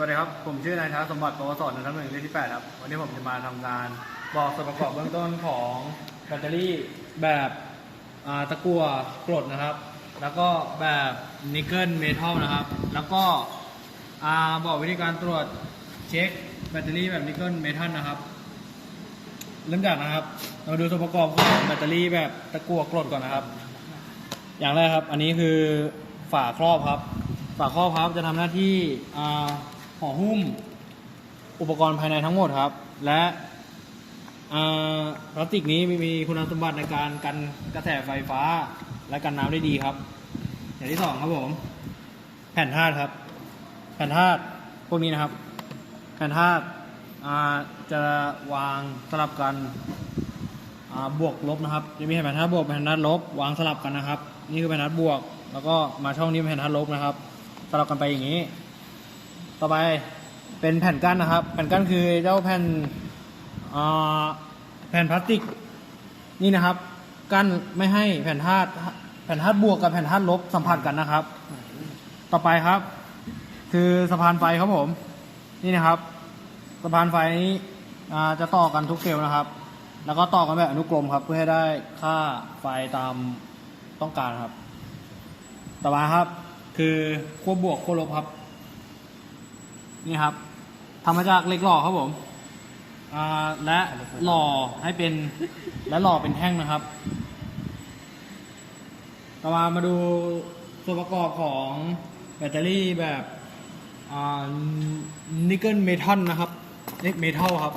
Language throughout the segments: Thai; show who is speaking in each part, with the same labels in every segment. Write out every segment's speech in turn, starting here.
Speaker 1: สวัสดีครับ ผมชื่อนายท้าสมบัติโตสอนนันทหนึ่งเลขที่ 8 ครับ วันนี้ผมจะมาทำงานบอกส่วนประกอบเบื้องต้นของแบตเตอรี่แบบอ่าตะกั่วกรดนะครับ แล้วก็แบบนิกเกิลเมทัลนะครับ แล้วก็อ่าบอกวิธีการตรวจเช็คแบตเตอรี่แบบนิกเกิลเมทัลนะครับ เริ่มจากนะครับ เรามาดูส่วนประกอบของแบตเตอรี่แบบตะกั่วกรดก่อนนะครับ อย่างแรกครับ อันนี้คือฝาครอบครับ ฝาครอบครับจะทำหน้าที่อ่า ห่อหุ้ม อุปกรณ์ภายในทั้งหมดครับ และพลาสติกนี้มีคุณสมบัติในการกันกระแสไฟฟ้า และกันน้ำได้ดีครับ อย่างที่สองครับผม แผ่นธาตุครับ แผ่นธาตุพวกนี้นะครับ แผ่นธาตุจะวางสลับกันบวกลบนะครับ จะมีแผ่นธาตุบวกแผ่นธาตุลบ วางสลับกันนะครับ นี่คือแผ่นธาตุบวก แล้วก็มาช่องนี้เป็นแผ่นธาตุลบนะครับ สลับกันไปอย่างนี้ ต่อไปเป็นแผ่นกั้นนะครับ แผ่นกั้นคือเจ้าแผ่นแผ่นพลาสติกนี่นะครับ กั้นไม่ให้แผ่นธาตุแผ่นธาตุบวกกับแผ่นธาตุลบสัมผัสกันนะครับ ต่อไปครับ คือสะพานไฟครับผม นี่นะครับสะพานไฟนี้จะต่อกันทุกเซลล์นะครับ แล้วก็ต่อกันแบบอนุกรมครับ เพื่อให้ได้ค่าไฟตามต้องการครับ ต่อมาครับ คือขั้วบวกขั้วลบครับ นี่ครับทำมาจากเหล็กหล่อครับผมอ่าและหล่อให้เป็นและหล่อเป็นแท่งนะครับ ต่อมามาดูส่วนประกอบของแบตเตอรี่แบบนิกเกิลเมทัลนะครับนิกเมทัลครับ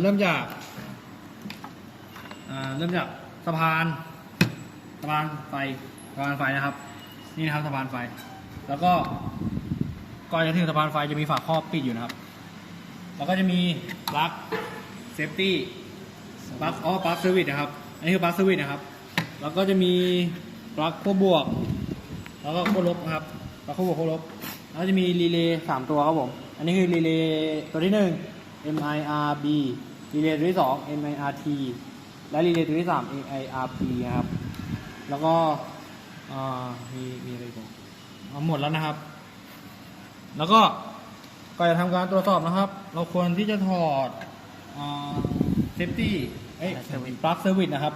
Speaker 1: เริ่มจากเริ่มจากสะพานสะพานไฟสะพานไฟนะครับ นี่นะครับสะพานไฟ แล้วก็ก่อนจะถึงสะพานไฟจะมีฝาครอบปิดอยู่นะครับ แล้วก็จะมีปลั๊กเซฟตี้ปลั๊กอ๋อปลั๊กเซอร์วิสนะครับ อันนี้คือปลั๊กเซอร์วิสนะครับ แล้วก็จะมีปลั๊กขั้วบวก แล้วก็ขั้วลบนะครับปลั๊กขั้วบวกขั้วลบ แล้วจะมีรีเลย์สามตัวครับผม อันนี้คือรีเลย์ตัวที่หนึ่ง MIRB รีเลย์ตัวที่สอง MIRT และรีเลย์ตัวที่สาม AIRP นะครับ แล้วก็มีมีอะไรบ้าง เอาหมดแล้วนะครับ แล้วก็ก่อนจะทำการตรวจสอบนะครับ เราควรที่จะถอดเซฟตี้เอ้ยปลั๊กเซอร์วิสนะครับ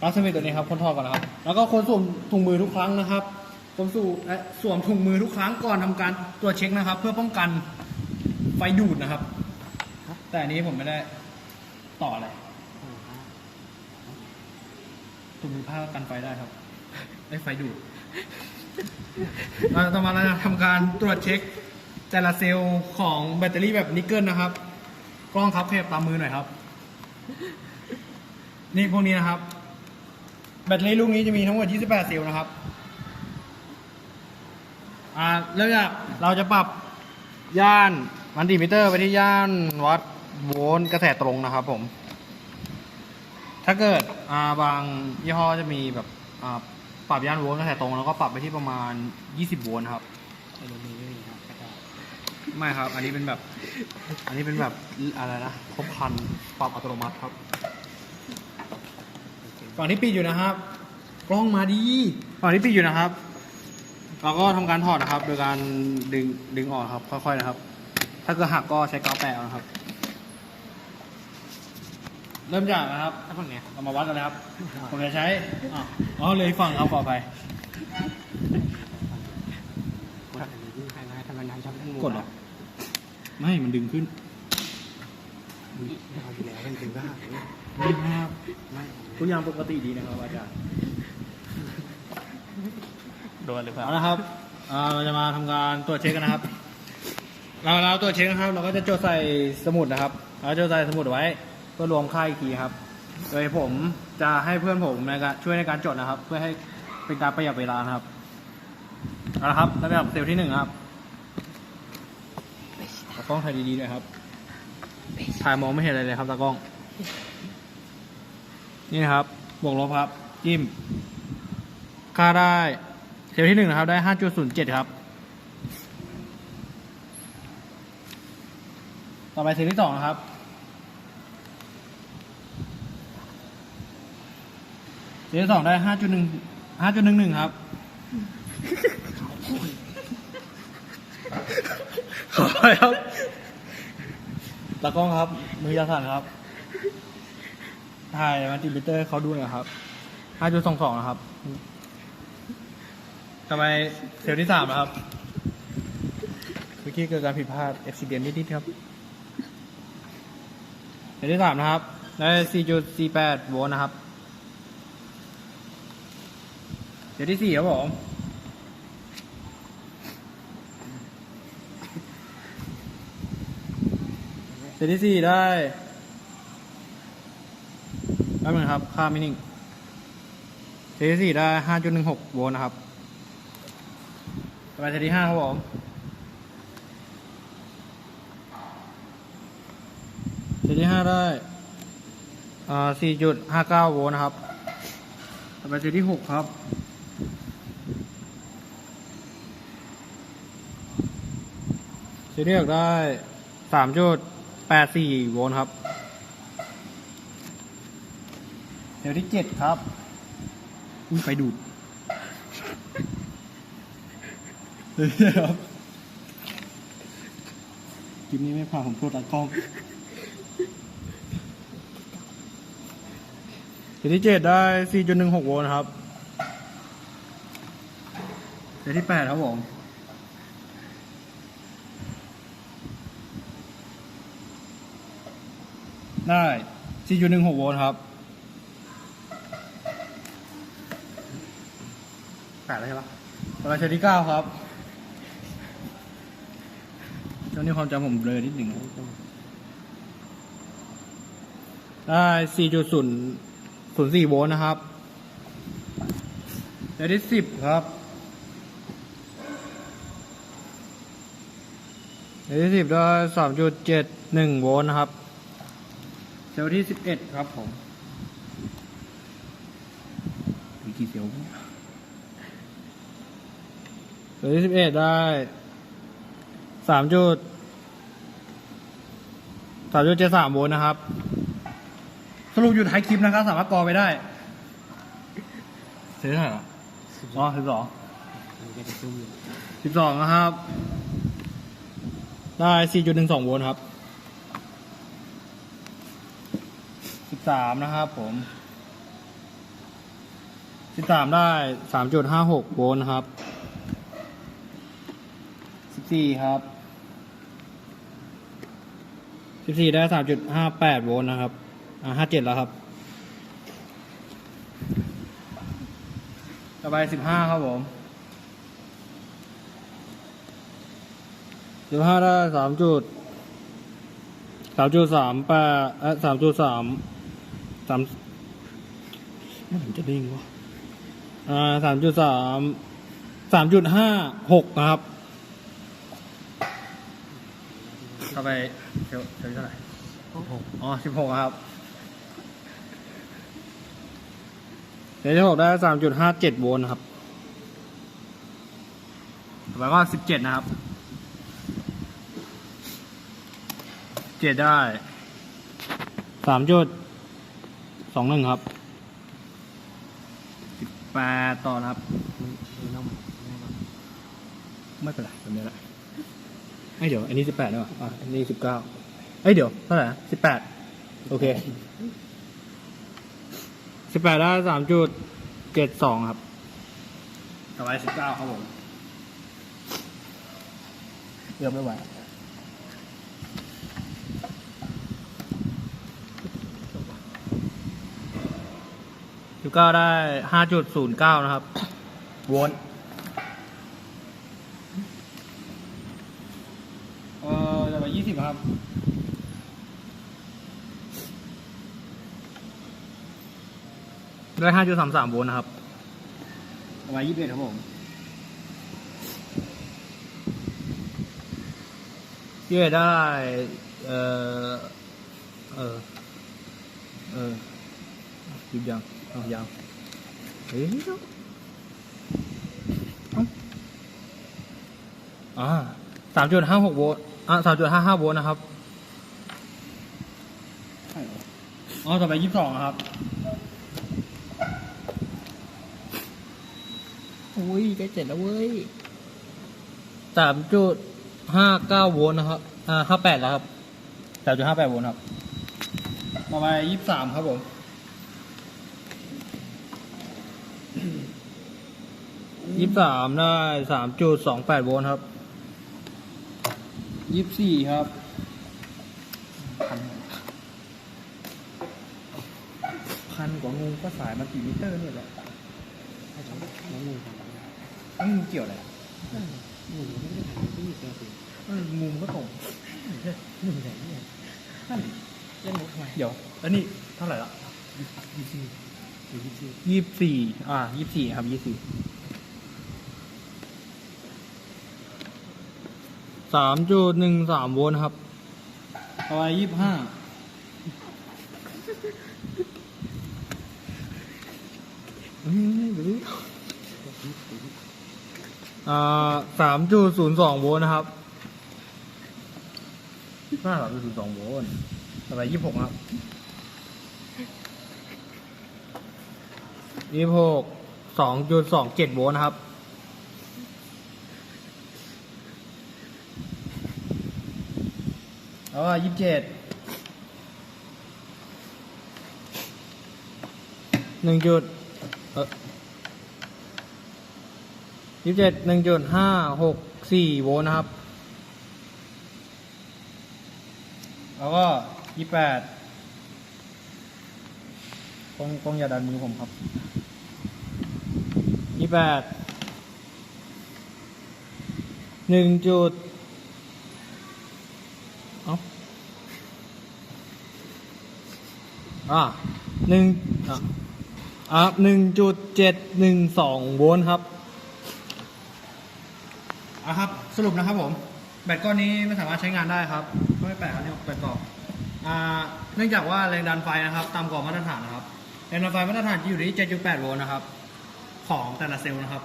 Speaker 1: ปลั๊กเซอร์วิสตัวนี้ครับควรถอดก่อนนะครับ แล้วก็ควรสวมถุงมือทุกครั้งนะครับควรสวมเอ่อสวมถุงมือทุกครั้งก่อนทำการตรวจเช็คนะครับ เพื่อป้องกันไฟดูดนะครับ แต่อันนี้ผมไม่ได้ต่ออะไรถุงมือผ้ากันไฟได้ครับไอ้ไฟดูด เราต่อมาทำการตรวจเช็คแต่ละเซลล์ของแบตเตอรี่แบบนิกเกิลนะครับ กล้องครับขยับตามมือหน่อยครับ นี่พวกนี้นะครับ แบตเตอรี่ลูกนี้จะมีทั้งหมด 28 เซลล์นะครับ อ่าเริ่มจากเราจะปรับย่านมันติมิเตอร์ไปที่ย่านวัดโวลต์กระแสตรงนะครับผม ถ้าเกิดอ่าบางยี่ห้อจะมีแบบอ่า ปรับย่านโวลต์กระแสตรงแล้วก็ปรับไปที่ประมาณ 20โวลต์ครับไม่ครับ อันนี้เป็นแบบ อันนี้เป็นแบบอะไรนะครบครันปรับอัตโนมัติครับ ก่อนที่ปิดอยู่นะครับกล้องมาดี ก่อนที่ปิดอยู่นะครับ เราก็ทำการถอดนะครับ โดยการดึงดึงออกครับ ค่อยๆนะครับ ถ้าเกิดหักก็ใช้กาวแปะเอานะครับ เริ่มจากนะครับถ้าฝั่งเนี้ยเรามาวัดกันเลยครับ ผมจะใช้อ๋ออ๋อเลยฝั่งครับขอไปกดเหรอไม่ มันดึงขึ้นไม่ครับทุกอย่างปกติดีนะครับอาจารย์
Speaker 2: โดนหรือเปล่า
Speaker 1: เอาละครับอ่าเราจะมาทำการตรวจเช็คกันนะครับ เราเราตรวจเช็คนะครับ เราก็จะจดใส่สมุดนะครับ เราจดใส่สมุดไว้ เพื่อรวมค่าอีกทีครับ โดยผมจะให้เพื่อนผมในการช่วยในการจดนะครับ เพื่อให้เป็นการประหยัดเวลานะครับเอาละครับล้วแบบเซลล์ที่หนึ่งครับตากล้องถ่ายดีๆด้วยครับถ่ายมองไม่เห็นอะไรเลยครับตากล้อง นี่นะครับ บวกลบครับ จิ้ม ค่าได้เซลล์ที่หนึ่งนะครับ ได้ห้าจุดศูนย์เจ็ดครับ ต่อไปเซลล์ที่สองนะครับ เซลล์สองได้ห้าจุดหนึ่งห้าจุดหนึ่งหนึ่งครับ ขอไปครับตากล้องครับ มือยาสั่นครับ ถ่ายมันติมิเตอร์เขาดูหน่อยครับห้าจุดสองสองนะครับทำไมเซลล์ที่สามนะครับเมื่อกี้เกิดการผิดพลาด accident นิดๆครับเซลล์ที่สามนะครับ ได้สี่จุดสี่แปดโวลต์นะครับ เซลล์ที่สี่ครับผมเซตที่สี่ได้แป๊บนึงครับ ค่าไม่นิ่งเซตที่สี่ได้ห้าจุดหนึ่งหกโวลต์นะครับต่อไปเซตที่ห้าครับผมเซตที่ห้าได้อ่าสี่จุดห้าเก้าโวลต์นะครับต่อไปเซตที่หกครับ เซตที่หกได้สามจุดแปดสี่โวลต์ครับเซตที่เจ็ดครับ อุ้ยไฟดูดเฮ้ยครับคลิปนี้ไม่ผ่าผมโทษตากล้องเซตที่เจ็ดได้สี่จุดหนึ่งหกโวลต์ครับเซตที่แปดครับผม ได้ 4.16 โวลต์ครับแปดแล้วใช่ปะต่อไปเชที่9ครับช่วงนี้ความจำผมเบลอนิดหนึ่งได้ 4.004 โวลต์นะครับเชที่10ครับเชที่10ได้3.71โวลต์นะครับ เซลล์ที่สิบเอ็ดครับผมมีกี่เซลล์เซลล์ที่สิบเอ็ดได้สามจุดสามจุดเจ็ดสามโวลต์นะครับ สรุปอยู่ท้ายคลิปนะครับ สามารถกรอไปได้เซลล์เท่าไหร่ละอ๋อสิบสองสิบสองนะครับ ได้สี่จุดหนึ่งสองโวลต์ครับ สามนะครับผมสิบสามได้สามจุดห้าหกโวลต์ครับสิบสี่ครับสิบสี่ได้สามจุดห้าแปดโวลต์นะครับ อ่าห้าเจ็ดแล้วครับ ต่อไปสิบห้าครับผมสิบห้าได้สามจุดสามจุดสามแปดเอ่อสามจุดสามามไม่เห็นจะดิ้งวะอ่าสามจุดสามสามจุดห้าหกนะครับต่อไปเซลเซลเท่าไหร่อ๋อสิบหกครับเซลที่หกได้สามจุดห้าเจ็ดโวลต์นะครับต่อไปก็สิบเจ็ดนะครับ เจ็ดได้สามจุด สองหนึ่งครับสิบแปดต่อนะครับไม่เป็นไรแบบนี้แหละไอยเดี๋ยวอันนี้สิบแปดแล้วอะอันนี้สิบเก้าเอ้ยเดี๋ยวเท่าไหร่สิบแปดโอเคสิบแปดได้สามจุดเจ็ดสองครับต่อไปสิบเก้าครับผมเริ่มไม่ไหว สิบเก้าได้ห้าจุดศูนย์เก้านะครับ โวลต์เออจะไปยี่สิบครับ ได้ห้าจุดสามสามโวลต์นะครับประมาณยี่สิบเอ็ดครับผมยี่สิบเอ็ดได้ เออเออ เออ ยิบยังเอายังเฮ้ยเอ้าเอ้าอ่าสามจุดห้าหกโวลต์อ่าสามจุดห้าห้าโวลต์นะครับอ๋อต่อไปยี่สิบสองครับ
Speaker 2: อุ้ยจะเสร็จแล้วเว้ย
Speaker 1: สามจุดห้าเก้าโวลต์นะครับ อ่าห้าแปดแล้วครับสามจุดห้าแปดโวลต์ครับ ต่อไปยี่สิบสามครับผม ยี่สิบสามได้สามจุดสองแปดโวลต์ครับยี่สิบสี่ครับพันกว่างูก็สายมันกี่มิเตอร์เนี่ยแหละงูงูเกี่ยวอะไรงูไม่ได้ถ่ายที่นี่เจอสิงูมันก็ตรงงูใหญ่เนี่ยนั่นเล่นมุกทำไมเดี๋ยวแล้วนี่เท่าไหร่ละยี่สิบยี่สิบสี่อ่ายี่สิบสี่ครับยี่สิบสี่ สามจุดหนึ่งสามโวลต์ครับเอาไว้ยี่สิบห้าอ่าสามจุดศูนย์สองโวลต์นะครับห้าสามจุดศูนย์สองโวลต์ต่อไปยี่สิบหกครับยี่สิบหกสองจุดสองเจ็ดโวลต์นะครับ แล้วก็ยี่สิบเจ็ดหนึ่งจุดเออยี่สิบเจ็ดหนึ่งจุดห้าหกสี่โวลต์นะครับ แล้วก็ยี่แปดกล้องกล้องอย่าดันมือผมครับยี่แปดหนึ่งจุดเอ้า อ่าหนึ่งอะหนึ่งจุดเจ็ดหนึ่งสองโวลต์ครับอะครับ สรุปนะครับผม แบตก้อนนี้ไม่สามารถใช้งานได้ครับ ก็ไม่แปลกครับที่แบตต่ออ่าเนื่องจากว่าแรงดันไฟนะครับต่ำกว่ามาตรฐานนะครับ แรงดันไฟมาตรฐานจะอยู่ที่ 7.8 โวลต์นะครับ ของแต่ละเซลล์นะครับ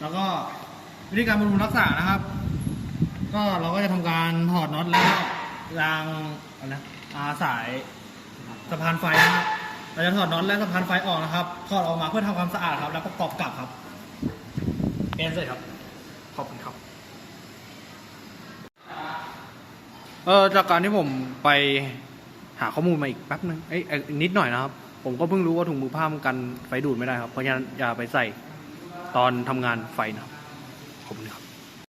Speaker 1: แล้วก็วิธีการบำรุงรักษานะครับ ก็เราก็จะทำการถอดน็อตแล้วรางอะไรนะอ่าสาย สะพานไฟนะครับเราจะถอดน็อตและสะพานไฟออกนะครับถอดออกมาเพื่อทำความสะอาดครับ แล้วก็ประกอบกลับครับเอ็นเสร็จครับขอบคุณครับ เออจากการที่ผมไปหาข้อมูลมาอีกแป๊บนึงเอ้ยเอ้นิดหน่อยนะครับ ผมก็เพิ่งรู้ว่าถุงมือผ้ามันกันไฟดูดไม่ได้ครับ เพราะฉะนั้นอย่าไปใส่ตอนทำงานไฟนะครับ ขอบคุณครับ